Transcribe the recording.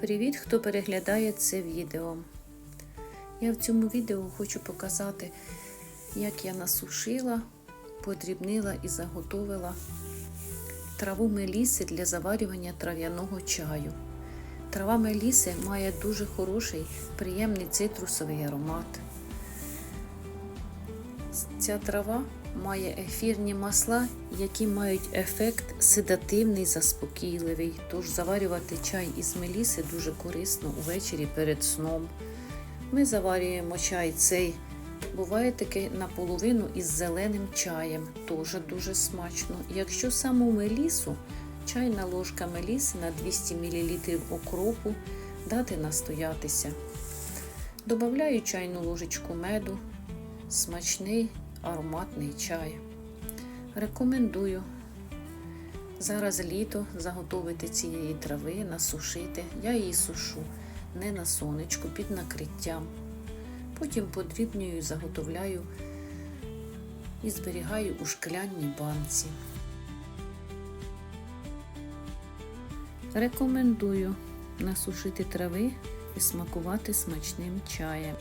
Привіт, хто переглядає це відео. Я в цьому відео хочу показати, як я насушила, подрібнила і заготовила траву меліси для заварювання трав'яного чаю. Трава меліси має дуже хороший, приємний цитрусовий аромат. Ця трава має ефірні масла, які мають ефект седативний, заспокійливий. Тож заварювати чай із меліси дуже корисно увечері перед сном. Ми заварюємо чай цей. Буває таке наполовину із зеленим чаєм, теж дуже смачно. Якщо саму мелісу, чайна ложка меліси на 200 мл окропу дати настоятися. Добавляю чайну ложечку меду, смачний ароматний чай. Рекомендую зараз літо заготовити цієї трави, насушити. Я її сушу не на сонечку, під накриттям. Потім подрібнюю, заготовляю і зберігаю у шклянній банці. Рекомендую насушити трави і смакувати смачним чаєм.